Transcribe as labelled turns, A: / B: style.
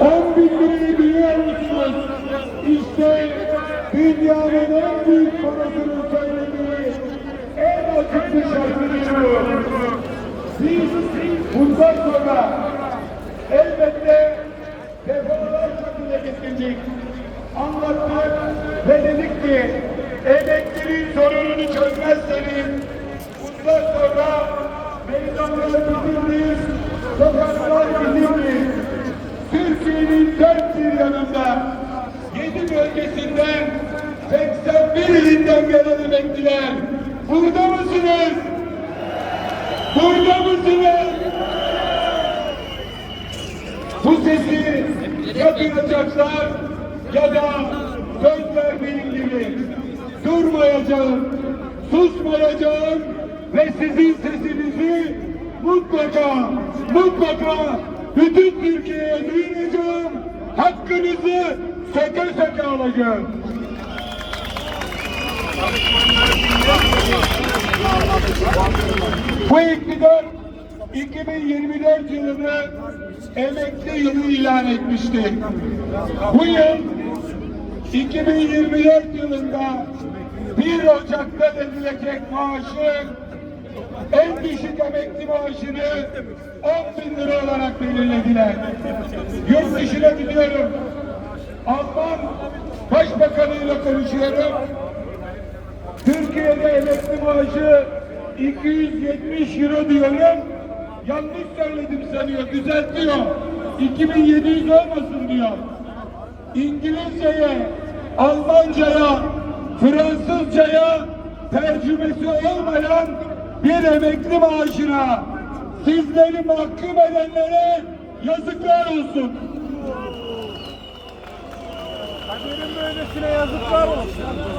A: 10 bin lirayı biliyor musunuz? İşte dünyanın en büyük parasını söylediği en bir şarkıdır bu. Biz bundan sonra elbette defalarca dile getirdik. Anlattık ve dedik ki emeklerin sorununu çözmezseniz bundan sonra meydanlar bizimdir, dört bir yanında, yedi bölgesinden 81 ilinden gelen emekliler. Burada mısınız? Burada mısınız? Bu sesi ya ya da söz verdiğim gibi durmayacağım, susmayacağım ve sizin sesinizi mutlaka, mutlaka bütün Türkiye'ye duyuracağım. Hakkınızı söke söke alacağım. Bu iktidar 2024 yılını emekli yılı ilan etmişti. Bu yıl 2024 yılında 1 Ocak'ta verilecek maaşı en düşük emekli maaşını 10 bin lira olarak belirlediler. Yurt dışına gidiyorum. Alman Başbakanıyla konuşuyorum. Türkiye'de emekli maaşı 270 euro diyorum. Yanlış söyledim sanıyor, düzeltiyor. 2700 olmasın diyor. İngilizceye, Almanca'ya, Fransızca'ya tercümesi olmayan bir emekli maaşına sizleri mahkum edenlere yazıklar olsun.
B: Kaderin böylesine yazıklar olsun.